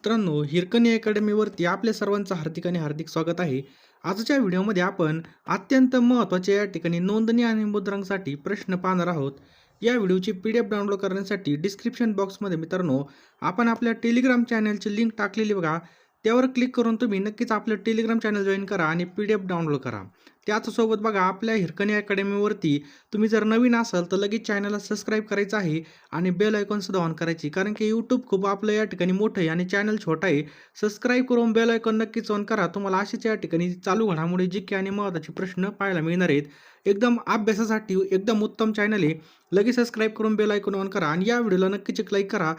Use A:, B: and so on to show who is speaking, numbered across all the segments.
A: मित्रांनो हिरकणी अकॅडमीवरती आपल्या सर्वांचं हार्दिक आणि हार्दिक स्वागत आहे. आजच्या व्हिडिओमध्ये आपण अत्यंत महत्त्वाच्या या ठिकाणी नोंदणी आणि मुद्रांकसाठी प्रश्न पाहणार आहोत. या व्हिडिओची पी डी एफ डाउनलोड करण्यासाठी डिस्क्रिप्शन बॉक्समध्ये मित्रांनो आपण आपल्या टेलिग्राम चॅनलची लिंक टाकलेली बघा. त्यावर क्लिक करून तुम्ही नक्कीच आपलं टेलिग्राम चॅनल जॉईन करा आणि पी डी एफ डाउनलोड करा. त्याचसोबत बघा आपल्या हिरकणी अकॅडमीवरती तुम्ही जर नवीन असाल तर लगेच चॅनलला सबस्क्राईब करायचं आहे आणि बेल आयकॉनसुद्धा ऑन करायची. कारण की यूट्यूब खूप आपलं या ठिकाणी मोठं आहे आणि चॅनल छोटा आहे. सबस्क्राईब करून बेल आयकॉन नक्कीच ऑन करा. तुम्हाला अशीच या ठिकाणी चालू घडामोडी जी आणि महत्त्वाचे प्रश्न पाहायला मिळणार आहेत एकदम अभ्यासासाठी एकदम उत्तम चॅनल आहे. लगेच सबस्क्राईब करून बेल आयकॉन ऑन करा आणि या व्हिडिओला नक्कीच एक लाईक करा.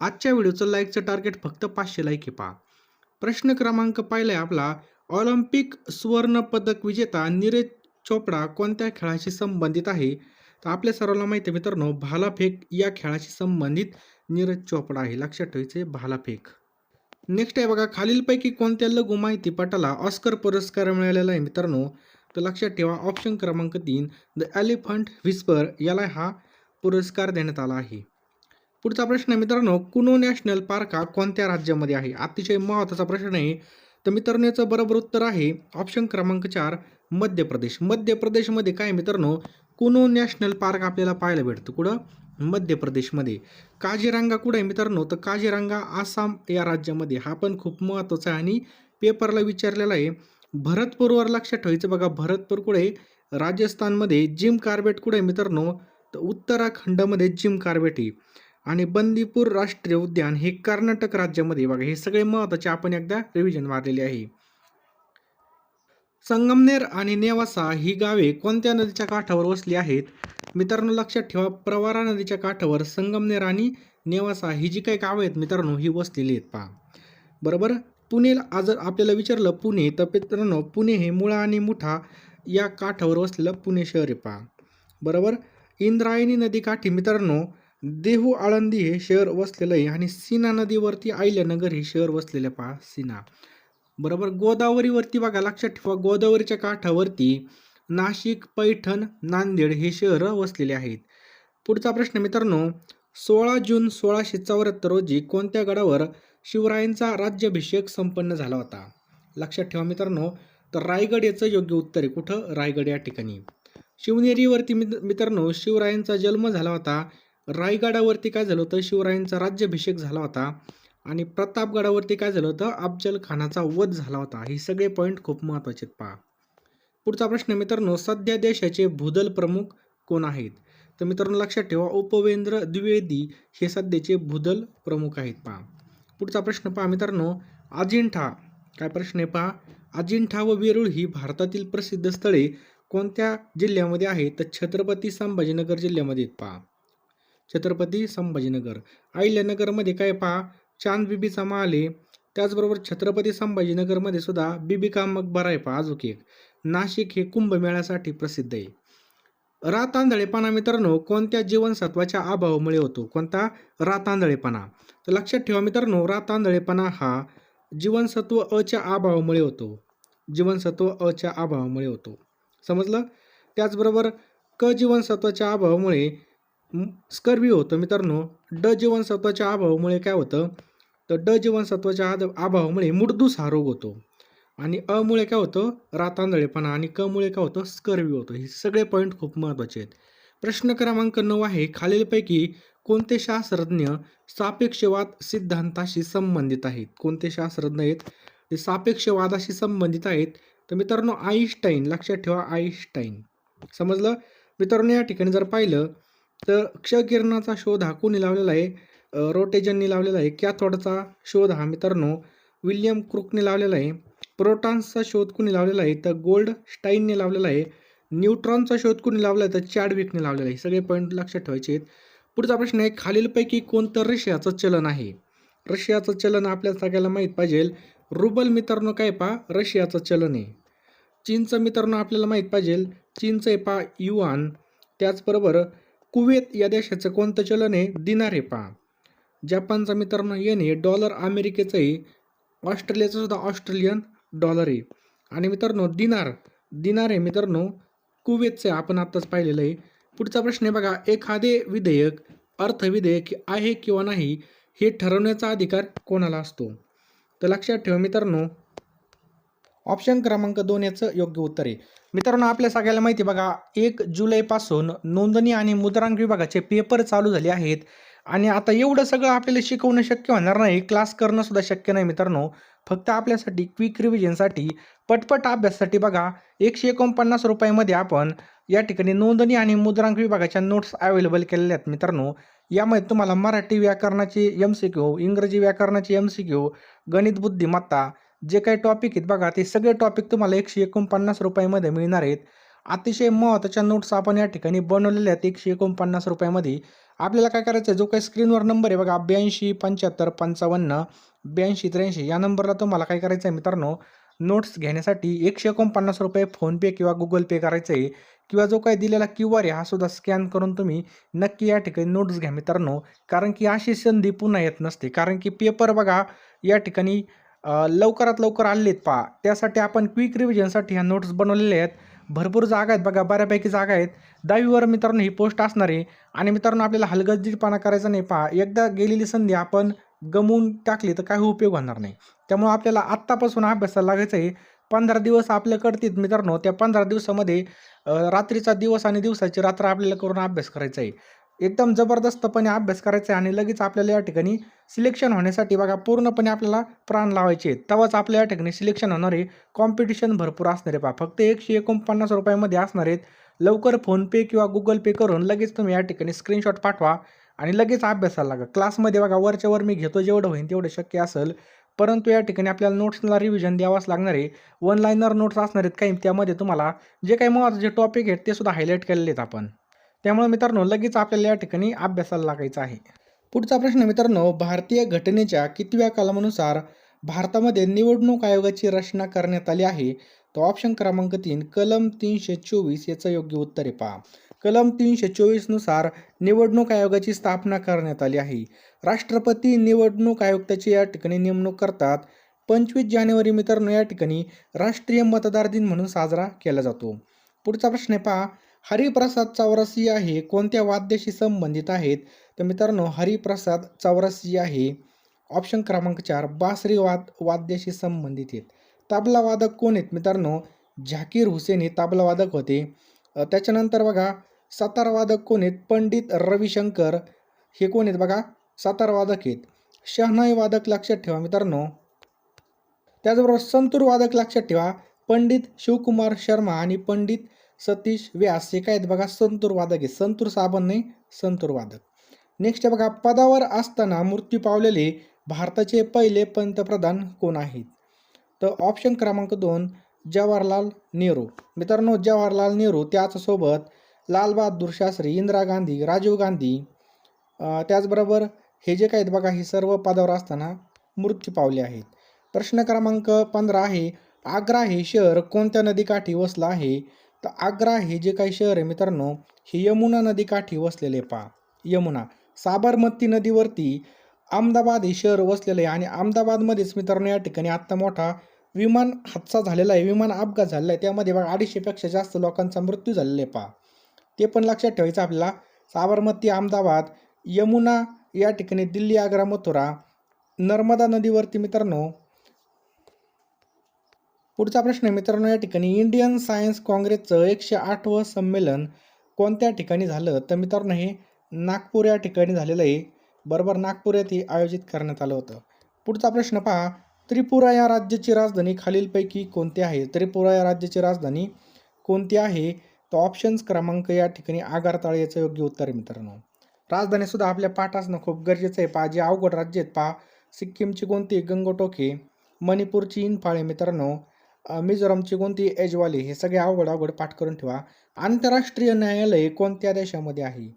A: आजच्या व्हिडिओचं लाईकचं टार्गेट फक्त पाचशे लाईक आहे पहा. प्रश्न क्रमांक पाहिला आहे आपला ऑलिम्पिक सुवर्णपदक विजेता नीरज चोपडा कोणत्या खेळाशी संबंधित आहे? तर आपल्या सर्वांना माहिती आहे मित्रांनो भालाफेक या खेळाशी संबंधित नीरज चोपडा आहे. लक्षात ठेवायचे भालाफेक. नेक्स्ट आहे बघा खालीलपैकी कोणत्या लघु माहितीपटाला ऑस्कर पुरस्कार मिळालेला आहे मित्रांनो? तर लक्षात ठेवा ऑप्शन क्रमांक तीन द एलिफंट व्हिस्पर याला हा पुरस्कार देण्यात आला आहे. पुढचा प्रश्न आहे मित्रांनो कुनो नॅशनल पार्क हा कोणत्या राज्यामध्ये आहे? अतिशय महत्त्वाचा प्रश्न आहे. तर मित्रांनो याचं बरोबर उत्तर आहे ऑप्शन क्रमांक चार मध्य प्रदेश. मध्य प्रदेशमध्ये काय मित्रांनो कुनो नॅशनल पार्क आपल्याला पाहायला भेटतं कुठं? मध्य प्रदेशमध्ये. काजीरांगा कुठं आहे मित्रांनो? तर काझीरंगा आसाम या राज्यामध्ये. हा पण खूप महत्त्वाचा आहे आणि पेपरला विचारलेला आहे. भरतपूरवर लक्षात ठेवायचं बघा. भरतपूर कुठे? राजस्थानमध्ये. जिम कार्बेट कुठे आहे मित्रांनो? तर उत्तराखंडमध्ये जिम कार्बेट आहे. आणि बंदीपूर राष्ट्रीय उद्यान हे कर्नाटक राज्यामध्ये बघा हे सगळे महत्त्वाचे आपण एकदा रिव्हिजन मारलेले आहे. संगमनेर आणि नेवासा ही गावे कोणत्या नदीच्या काठावर वसली आहेत? मित्रांनो लक्षात ठेवा प्रवारा नदीच्या काठावर संगमनेर आणि नेवासा ही जी काही गावं आहेत मित्रांनो ही वसलेली आहेत पहा. बरोबर? पुणेला आज जर आपल्याला विचारलं पुणे तर मित्रांनो पुणे हे मुळा आणि मुठा या काठावर वसलेलं पुणे शहर आहे पहा. बरोबर? इंद्रायणी नदीकाठी मित्रांनो देहू आळंदी हे शहर वसलेलं आहे आणि सीना नदीवरती आयल्यानगर हे शहर वसलेलं पहा सीना. बरोबर? गोदावरीवरती बघा लक्षात ठेवा गोदावरीच्या काठावरती नाशिक पैठण नांदेड हे शहरं वसलेले आहेत. पुढचा प्रश्न मित्रांनो सोळा जून सोळाशे चौऱ्याहत्तर रोजी कोणत्या गडावर शिवरायांचा राज्याभिषेक संपन्न झाला होता? लक्षात ठेवा मित्रांनो तर रायगड याचं योग्य उत्तर आहे. कुठं? रायगड या ठिकाणी. शिवनेरीवरती मित्रांनो शिवरायांचा जन्म झाला होता रायगडावरती काय झालं होतं? शिवरायांचा राज्याभिषेक झाला होता आणि प्रतापगडावरती काय झालं होतं? अफजल खानाचा वध झाला होता. हे सगळे पॉईंट खूप महत्त्वाचे आहेत पहा. पुढचा प्रश्न मित्रांनो सध्या देशाचे भूदल प्रमुख कोण आहेत? तर मित्रांनो लक्षात ठेवा उपवेंद्र द्विवेदी हे सध्याचे भूदल प्रमुख आहेत पहा. पुढचा प्रश्न पहा मित्रांनो अजिंठा. काय प्रश्न आहे पहा? अजिंठा व वेरूळ ही भारतातील प्रसिद्ध स्थळे कोणत्या जिल्ह्यामध्ये आहेत? तर छत्रपती संभाजीनगर जिल्ह्यामध्ये आहेत पहा. छत्रपती संभाजीनगर. अहिल्यानगरमध्ये काय पहा? चांद बिबीचा महाल आहे. त्याचबरोबर छत्रपती संभाजीनगरमध्ये सुद्धा बिबिका मकबरा आहे पहा अजून एक. नाशिक हे कुंभमेळ्यासाठी प्रसिद्ध आहे. रातांदळेपणा मित्रांनो कोणत्या जीवनसत्वाच्या अभावामुळे होतो? कोणता? रातांदळेपणा तर लक्षात ठेवा मित्रांनो रातांदळेपणा हा जीवनसत्व अच्या अभावामुळे होतो. जीवनसत्व अच्या अभावामुळे होतो. समजलं? त्याचबरोबर क जीवनसत्वाच्या अभावामुळे स्कर्वी होतं मित्रांनो. ड जीवनसत्वाच्या अभावामुळे काय होतं? तर ड जीवनसत्वाच्या आद अभावामुळे मुडदूस हा रोग होतो. आणि अमुळे काय होतं? रातांदळेपणा आणि क मुळे काय होतं? स्कर्वी होतं. हे सगळे पॉईंट खूप महत्त्वाचे आहेत. प्रश्न क्रमांक नऊ आहे खालीलपैकी कोणते शास्त्रज्ञ सापेक्षवाद सिद्धांताशी संबंधित आहेत? कोणते शास्त्रज्ञ आहेत? ते सापेक्षवादाशी संबंधित आहेत. तर मित्रांनो आईन्स्टाईन लक्षात ठेवा आईन्स्टाईन समजलं? मित्रांनो या ठिकाणी जर पाहिलं तर क्षकिरणाचा शोध हा कोणी लावलेला आहे? रोटेजननी लावलेला आहे. कॅथोडचा शोध हा मित्रांनो विल्यम क्रुकने लावलेला आहे. प्रोटॉन्सचा शोध कुणी लावलेला आहे? तर गोल्ड स्टाईनने लावलेला आहे. न्यूट्रॉनचा शोध कुणी लावला आहे तर चॅडविकने लावलेला आहे. सगळे पॉईंट लक्षात ठेवायचे आहेत. पुढचा प्रश्न आहे खालीलपैकी कोणतं रशियाचं चलन आहे? रशियाचं चलन आपल्या सगळ्याला माहीत पाहिजे. रुबल मित्रांनो काय पा रशियाचं चलन आहे. चीनचं मित्रांनो आपल्याला माहीत पाहिजे. चीनचं आहे पा युआन. त्याचबरोबर कुवेत या देशाचं कोणतं चलन आहे? दिनार आहे पहा जपानचा मित्रांनो येन हे डॉलर अमेरिकेचं आहे ऑस्ट्रेलियाचं सुद्धा ऑस्ट्रेलियन डॉलर आहे. आणि मित्रांनो दिनार दिनार आहे मित्रांनो कुवेतचं आपण आत्ताच पाहिलेलं आहे. पुढचा प्रश्न आहे बघा एखादे विधेयक अर्थविधेयक आहे किंवा नाही हे ठरवण्याचा अधिकार कोणाला असतो? तर लक्षात ठेवा मित्रांनो ऑप्शन क्रमांक दोन याचं योग्य उत्तर आहे. मित्रांनो आपल्या सगळ्याला माहिती आहे बघा एक जुलैपासून नोंदणी आणि मुद्रांक विभागाचे पेपर चालू झाले आहेत. आणि आता एवढं सगळं आपल्याला शिकवणं शक्य होणार नाही क्लास करणं सुद्धा शक्य नाही मित्रांनो. फक्त आपल्यासाठी क्विक रिव्हिजनसाठी पटपट अभ्यासासाठी बघा एकशे एकोणपन्नास रुपयामध्ये आपण या ठिकाणी नोंदणी आणि मुद्रांक विभागाच्या नोट्स अवेलेबल केलेल्या आहेत मित्रांनो. यामध्ये तुम्हाला मराठी व्याकरणाची एम सी क्यू इंग्रजी व्याकरणाची एम सी क्यू गणित बुद्धिमत्ता जे काही टॉपिक आहेत बघा ते सगळे टॉपिक तुम्हाला एकशे एकोणपन्नास रुपयामध्ये मिळणार आहेत. अतिशय महत्त्वाच्या नोट्स आपण या ठिकाणी बनवलेल्या आहेत एकशे एकोणपन्नास रुपयामध्ये. आपल्याला काय करायचं आहे जो काही स्क्रीनवर नंबर आहे बघा ब्याऐंशी पंच्याहत्तर पंचावन्न ब्याऐंशी त्र्याऐंशी या नंबरला तुम्हाला काय करायचं आहे मित्रांनो? नोट्स घेण्यासाठी एकशे एकोणपन्नास रुपये फोनपे किंवा गुगल पे करायचं आहे किंवा जो काही दिलेला क्यू आर आहे हा सुद्धा स्कॅन करून तुम्ही नक्की या ठिकाणी नोट्स घ्या मित्रांनो. कारण की अशी संधी पुन्हा येत नसते. कारण की पेपर बघा या ठिकाणी लवकरात लवकर आणलेत आहेत पहा. त्यासाठी आपण क्विक रिव्हिजनसाठी ह्या नोट्स बनवलेल्या आहेत. भरपूर जागा आहेत बघा बऱ्यापैकी जागा आहेत. दहावीवर मित्रांनो ही पोस्ट असणार आहे. आणि मित्रांनो आपल्याला हलगर्जीपणा करायचा नाही पहा. एकदा गेलेली संधी आपण गमवून टाकली तर काही उपयोग होणार नाही. त्यामुळं आपल्याला आत्तापासून अभ्यासाला लागायचं आहे. पंधरा दिवस आपल्या आपल्याकडतील मित्रांनो. त्या पंधरा दिवसामध्ये रात्रीचा दिवस आणि दिवसाची रात्र आपल्याला करून अभ्यास करायचा आहे. एकदम जबरदस्तपणे अभ्यास करायचा आहे आणि लगेच आपल्याला या ठिकाणी सिलेक्शन होण्यासाठी बघा पूर्णपणे आपल्याला प्राण लावायचे तेव्हाच आपल्या या ठिकाणी सिलेक्शन होणार आहे कॉम्पिटिशन भरपूर असणार आहे पहा. फक्त एकशे एकोणपन्नास रुपयामध्ये असणार आहेत. लवकर फोनपे किंवा गुगल पे करून लगेच तुम्ही या ठिकाणी स्क्रीनशॉट पाठवा आणि लगेच अभ्यासाला लागा. क्लासमध्ये बघा वरच्या वर मी घेतो जेवढं होईल तेवढं शक्य असेल. परंतु या ठिकाणी आपल्याला नोट्सला रिव्हिजन द्यावाच लागणार आहे. वन लाईनर नोट्स असणार आहेत काही. त्यामध्ये तुम्हाला जे काही महत्त्वाचे टॉपिक आहेत ते सुद्धा हायलाईट केलेले आहेत आपण. त्यामुळे मित्रांनो लगेच आपल्याला या ठिकाणी अभ्यासाला लागायचं आहे. पुढचा प्रश्न मित्रांनो भारतीय घटनेच्या कितव्या कलमानुसार भारतामध्ये निवडणूक आयोगाची रचना करण्यात आली आहे? तो ऑप्शन क्रमांक तीन कलम तीनशे चोवीस याचं योग्य उत्तर आहे. पहा. कलम तीनशे चोवीसनुसार निवडणूक आयोगाची स्थापना करण्यात आली आहे. राष्ट्रपती निवडणूक आयुक्ताची या ठिकाणी नेमणूक करतात. पंचवीस जानेवारी मित्रांनो या ठिकाणी राष्ट्रीय मतदार दिन म्हणून साजरा केला जातो. पुढचा प्रश्न आहे पहा. हरिप्रसाद चौरसिया हे कोणत्या वाद्याशी संबंधित आहेत? तर मित्रांनो हरिप्रसाद चौरसिया हे ऑप्शन क्रमांक चार बासरी वाद वाद्याशी संबंधित आहेत. तबला वादक कोण आहेत? मित्रांनो झाकीर हुसेन हे तबला वादक होते. त्याच्यानंतर बघा सतारवादक कोण आहेत? पंडित रविशंकर हे कोण आहेत? बघा सतारवादक आहेत. शहनाई वादक लक्षात ठेवा मित्रांनो. त्याचबरोबर संतूर वादक लक्षात ठेवा. पंडित शिवकुमार शर्मा आणि पंडित सतीश व्यास हे काय आहेत बघा संतूर वादक आहे संतूर साबण नाही संतूर वादक. नेक्स्ट बघा पदावर असताना मृत्यू पावलेले भारताचे पहिले पंतप्रधान कोण आहेत? तर ऑप्शन क्रमांक दोन जवाहरलाल नेहरू. मित्रांनो जवाहरलाल नेहरू त्याचसोबत लालबहादूर शास्त्री इंदिरा गांधी राजीव गांधी त्याचबरोबर हे जे काय आहेत बघा हे सर्व पदावर असताना मृत्यू पावले आहेत. प्रश्न क्रमांक पंधरा आहे आग्रा हे शहर कोणत्या नदीकाठी वसलं आहे? तर आग्रा हे जे काही शहर आहे मित्रांनो हे यमुना नदीकाठी वसलेले पहा. यमुना साबरमती नदीवरती अहमदाबाद हे शहर वसलेलं आहे आणि अहमदाबादमध्येच मित्रांनो या ठिकाणी आत्ता मोठा विमान हादसा झालेला आहे. विमान अपघात झालेला आहे. त्यामध्ये बघा अडीचशेपेक्षा जास्त लोकांचा मृत्यू झालेला आहे पहा. ते पण लक्षात ठेवायचं आपल्याला. साबरमती अहमदाबाद यमुना या ठिकाणी दिल्ली आग्रा मथुरा नर्मदा नदीवरती मित्रांनो पुढचा प्रश्न आहे मित्रांनो या ठिकाणी इंडियन सायन्स काँग्रेसचं एकशे आठवं संमेलन कोणत्या ठिकाणी झालं? तर मित्रांनो हे नागपूर या ठिकाणी झालेलं आहे. बरोबर नागपूर येथे आयोजित करण्यात आलं होतं. पुढचा प्रश्न पहा त्रिपुरा या राज्याची राजधानी खालीलपैकी कोणती आहे? त्रिपुरा या राज्याची राजधानी कोणती आहे? तर ऑप्शन्स क्रमांक या ठिकाणी आगारताळ याचं योग्य उत्तर आहे मित्रांनो. राजधानीसुद्धा आपल्या पाठ असणं खूप गरजेचं आहे. पहा जे अवघड राज्य आहेत पहा सिक्कीमची कोणती? गंगोटोके मणिपूरची इनफाळे मित्रांनो. मिझोरामची कोणती एजवाली? हे सगळे अवघड अवघड पाठ करून ठेवा. आंतरराष्ट्रीय न्यायालय कोणत्या देशामध्ये आहे?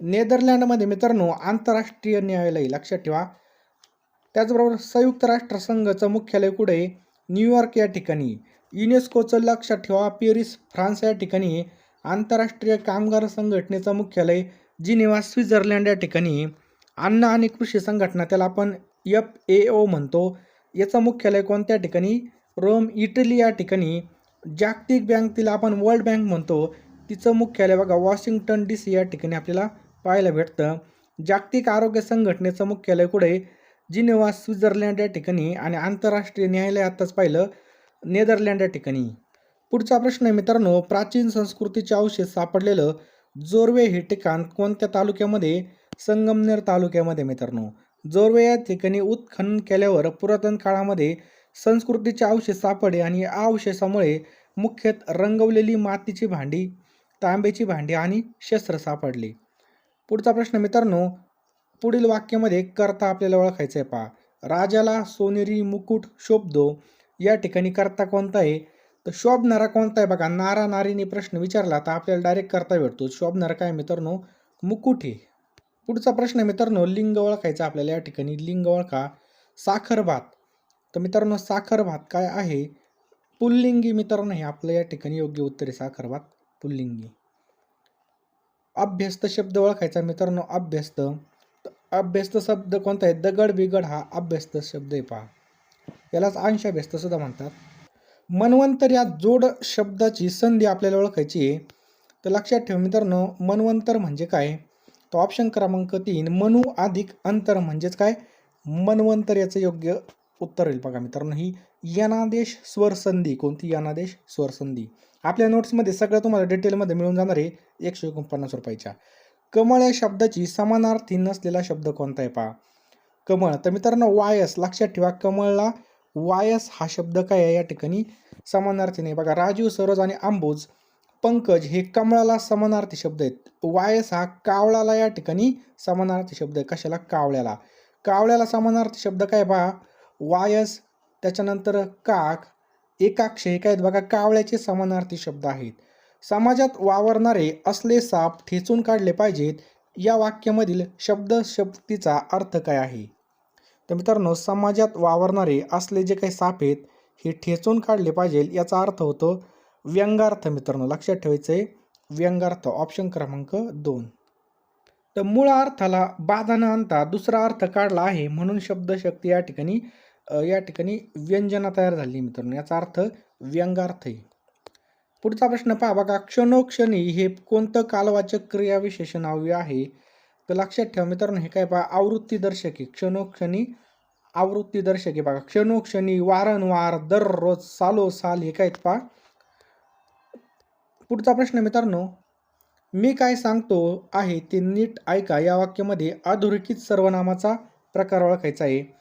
A: नेदरलँडमध्ये मित्रांनो आंतरराष्ट्रीय न्यायालय लक्षात ठेवा. त्याचबरोबर संयुक्त राष्ट्रसंघाचं मुख्यालय कुठे न्यूयॉर्क या ठिकाणी. युनेस्कोचं लक्षात ठेवा. पेरिस फ्रान्स या ठिकाणी. आंतरराष्ट्रीय कामगार संघटनेचं मुख्यालय जिनेवा स्वित्झर्लंड या ठिकाणी. अन्न आणि कृषी संघटना त्याला आपण एफ ए ओ म्हणतो. याचं मुख्यालय कोणत्या ठिकाणी? रोम इटली या ठिकाणी जागतिक बँक तिला आपण वर्ल्ड बँक म्हणतो. तिचं मुख्यालय बघा वॉशिंग्टन डी सी या ठिकाणी आपल्याला पाहायला भेटतं. जागतिक आरोग्य संघटनेचं मुख्यालय कुठे? जिनेवा स्वित्झर्लंड या ठिकाणी आणि आंतरराष्ट्रीय न्यायालय आत्ताच पाहिलं नेदरलँड या ठिकाणी. पुढचा प्रश्न आहे मित्रांनो प्राचीन संस्कृतीचे अवशेष सापडलेलं जोरवे हे ठिकाण कोणत्या तालुक्यामध्ये? संगमनेर तालुक्यामध्ये मित्रांनो. जोरवे या ठिकाणी उत्खनन केल्यावर पुरातन काळामध्ये संस्कृतीचे अवशेष सापडले आणि या अवशेषामुळे मुख्यतः रंगवलेली मातीची भांडी तांब्याची भांडी आणि शस्त्र सापडली. पुढचा प्रश्न मित्रांनो पुढील वाक्यामध्ये करता आपल्याला ओळखायचं आहे पहा. राजाला सोनेरी मुकुट शोभदो या ठिकाणी करता कोणता आहे? तर शोभणारा कोणता आहे? बघा नारा नारीने प्रश्न विचारला तर आपल्याला डायरेक्ट करता भेटतो. शोभणारा काय मित्रांनो? मुकुट आहे. पुढचा प्रश्न मित्रांनो लिंग ओळखायचा आपल्याला या ठिकाणी. लिंग ओळखा. साखर भात. तर मित्रांनो साखर भात काय आहे? पुल्लिंगी मित्रांनो हे आपलं या ठिकाणी योग्य उत्तर. आहे साखर भात पुल्लिंगी. अभ्यस्त शब्द ओळखायचा मित्रांनो अभ्यस्त. तर अभ्यस्त शब्द कोणता आहे? दगड बिगड हा अभ्यस्त शब्द आहे पहा. यालाच अंशाभ्यस्त सुद्धा म्हणतात. मनवंतर या जोड शब्दाची संधी आपल्याला ओळखायची आहे. तर लक्षात ठेवा मित्रांनो मनवंतर म्हणजे काय? तो ऑप्शन क्रमांक तीन मनू अधिक अंतर म्हणजेच काय? मनवंतर याचं योग्य उत्तर होईल बघा मित्रांनो. ही यनादेश स्वरसंधी कोणती यनादेश स्वरसंधी आपल्या नोट्समध्ये सगळं तुम्हाला डिटेलमध्ये मिळून जाणार आहे. एकशे एकोणपन्नास रुपयाच्या. कमळ या शब्दाची समानार्थी नसलेला शब्द कोणता आहे पहा. कमळ. तर मित्रांनो वायस. लक्षात ठेवा कमळला वायस हा शब्द काय आहे? या ठिकाणी समानार्थी नाही. बघा राजीव सरोज आणि आंबोज पंकज हे कमळाला समानार्थी शब्द आहेत. वायस हा कावळाला या ठिकाणी समानार्थी शब्द आहे. कशाला? कावळ्याला. कावळ्याला समानार्थी शब्द काय पहा? वायस त्याच्यानंतर काक एकाक्ष हे काय आहेत बघा कावळ्याचे समानार्थी शब्द आहेत. समाजात वावरणारे असले साप ठेचून काढले पाहिजेत या वाक्यामधील शब्द शब्दीचा अर्थ काय आहे? तर मित्रांनो समाजात वावरणारे असले जे काही साप आहेत हे ठेचून काढले पाहिजे याचा अर्थ होतो व्यंगार्थ मित्रांनो. लक्षात ठेवायचं आहे व्यंगार्थ ऑप्शन क्रमांक दोन. तर मूळ अर्थाला बाधा न आणता दुसरा अर्थ काढला आहे म्हणून शब्दशक्ती या ठिकाणी या ठिकाणी व्यंजना तयार झाली मित्रांनो. याचा अर्थ व्यंगार्थ आहे. पुढचा प्रश्न पहा बघा. क्षणोक्षणी हे कोणतं कालवाचक क्रियाविशेषण अव्यय आहे? तर लक्षात ठेवा मित्रांनो हे काय पहा. आवृत्ती दर्शके क्षणोक्षणी आवृत्ती दर्शके बघा. क्षणोक्षणी वारंवार दररोज सालो साल हे काय आहेत पहा. पुढचा प्रश्न मित्रांनो मी काय सांगतो आहे ते नीट ऐका. या वाक्यामध्ये अधोरेखित सर्वनामाचा प्रकार ओळखायचा आहे.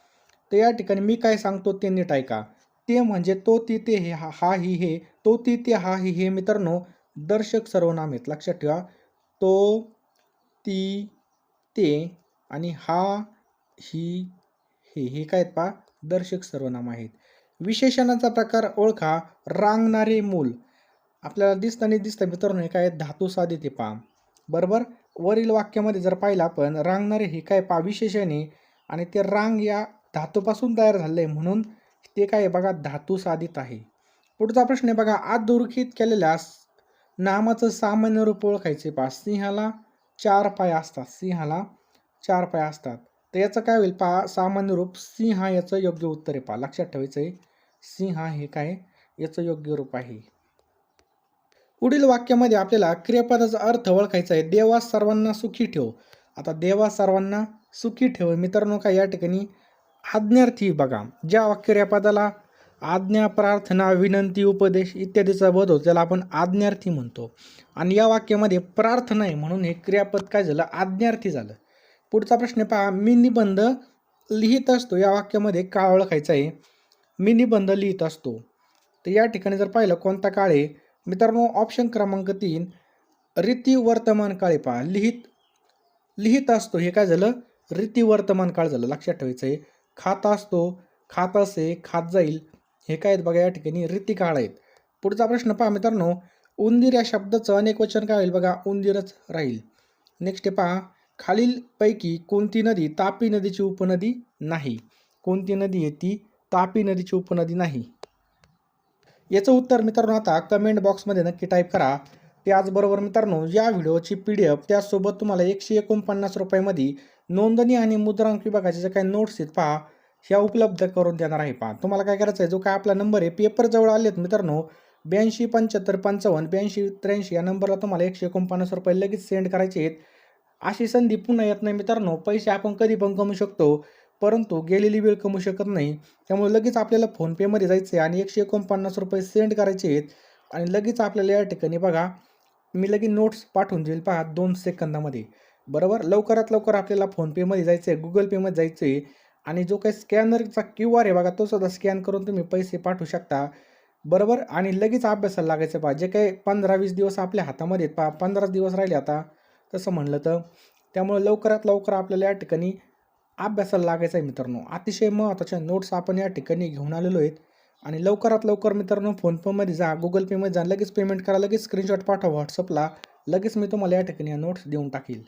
A: तर या ठिकाणी मी काय सांगतो ते नीट ऐका. ते म्हणजे तो ती ते हे हा हा ही हे तो ती ते हा ही हे मित्रांनो दर्शक सर्वनाम आहेत. लक्षात ठेवा. तो ती ते आणि हा ही हे हे काय आहेत पहा? दर्शक सर्वनाम आहेत. विशेषणाचा प्रकार ओळखा. रांगणारे मूल. आपल्याला दिसताना दिसतं मित्रांनो हे काय धातू साधित आहे पा बरोबर? वरील वाक्यामध्ये जर पाहिलं आपण रांगणारे हे काय पा विशेषणे आणि ते रांग या धातूपासून तयार झाले आहे म्हणून ते काय बघा धातू साधित आहे. पुढचा प्रश्न आहे बघा अधोरेखित केलेल्या नामाचं सामान्य रूप ओळखायचे. पहा सिंहाला चार पाय असतात सिंहाला चार पाय असतात. तर याचं काय होईल? पहा सामान्य रूप सिंह याचं योग्य उत्तर आहे. पहा लक्षात ठेवायचं आहे. सिंह हे काय? याचं योग्य रूप आहे. पुढील वाक्यामध्ये आपल्याला क्रियापदाचा अर्थ ओळखायचा आहे. देवा सर्वांना सुखी ठेव. आता देवा सर्वांना सुखी ठेव. मित्रांनो काय या ठिकाणी आज्ञार्थी बघा. ज्या क्रियापदाला आज्ञा प्रार्थना विनंती उपदेश इत्यादीचा बोध होतो त्याला आपण आज्ञार्थी म्हणतो. आणि या वाक्यामध्ये प्रार्थना आहे म्हणून हे क्रियापद काय झालं? आज्ञार्थी झालं. पुढचा प्रश्न पहा. मी निबंध लिहित असतो. या वाक्यामध्ये काळ ओळखायचा आहे? मी निबंध लिहित असतो. तर या ठिकाणी जर पाहिलं कोणता काळ आहे? मित्रांनो ऑप्शन क्रमांक तीन रीती वर्तमान काळे पहा. लिहित लिहित असतो. हे काय झालं? रीती वर्तमान काळ झालं. लक्षात ठेवायचं आहे. खात असतो खात असे खात जाईल हे काय आहेत बघा या ठिकाणी रीती काळ आहेत. पुढचा प्रश्न पहा मित्रांनो उंदीर या शब्दाचं अनेक वचन काय होईल बघा? उंदीरच राहील. नेक्स्ट पहा खालीलपैकी कोणती नदी तापी नदीची उपनदी नाही? कोणती नदी आहे ती तापी नदीची उपनदी नाही? याचं उत्तर मित्रांनो आता कमेंट बॉक्समध्ये नक्की टाईप करा. त्याचबरोबर मित्रांनो या व्हिडिओची पी डी एफ त्यासोबत तुम्हाला एकशे एकोणपन्नास रुपयामध्ये नोंदणी आणि मुद्रांक विभागाचे जे काही नोट्स आहेत पहा ह्या उपलब्ध करून देणार आहे पहा. तुम्हाला काय करायचं आहे जो काय आपला नंबर आहे पेपर जवळ आलेत मित्रांनो ब्याऐंशी पंच्याहत्तर पंचावन्न ब्याऐंशी त्र्याऐंशी या नंबरला तुम्हाला एकशे एकोणपन्नास रुपये लगेच सेंड करायचे आहेत. अशी संधी पुन्हा येत नाही मित्रांनो पैसे आपण कधी पण कमवू शकतो परंतु गेलेली वेळ कमवू शकत नाही. त्यामुळे लगेच आपल्याला फोनपेमध्ये जायचं आहे आणि एकशे एकोणपन्नास रुपये सेंड करायचे आहेत. आणि लगेच आपल्याला या ठिकाणी बघा मी लगेच नोट्स पाठवून देईल पहा दोन सेकंदामध्ये बरोबर? लवकरात लवकर आपल्याला फोनपेमध्ये जायचं आहे गुगल पेमध्ये जायचं आहे आणि जो काही स्कॅनरचा क्यू आर आहे बघा तो सुद्धा स्कॅन करून तुम्ही पैसे पाठवू शकता. बरोबर? आणि लगेच अभ्यासाला लागायचं पहा. जे काही पंधरा वीस दिवस आपल्या हातामध्ये आहेत पहा पंधरा दिवस राहिले आता तसं म्हणलं तर. त्यामुळे लवकरात लवकर आपल्याला या ठिकाणी अभ्यासाला लागायचं आहे मित्रांनो. अतिशय महत्त्वाच्या नोट्स आपण या ठिकाणी घेऊन आलेलो आहेत. आणि लवकरात लवकर मित्रांनो फोनपेमध्ये जा गुगल पेमध्ये जा लगेच पेमेंट करा लगेच स्क्रीनशॉट पाठवा व्हॉट्सअपला लगेच मी तुम्हाला या ठिकाणी या नोट्स देऊन टाकील.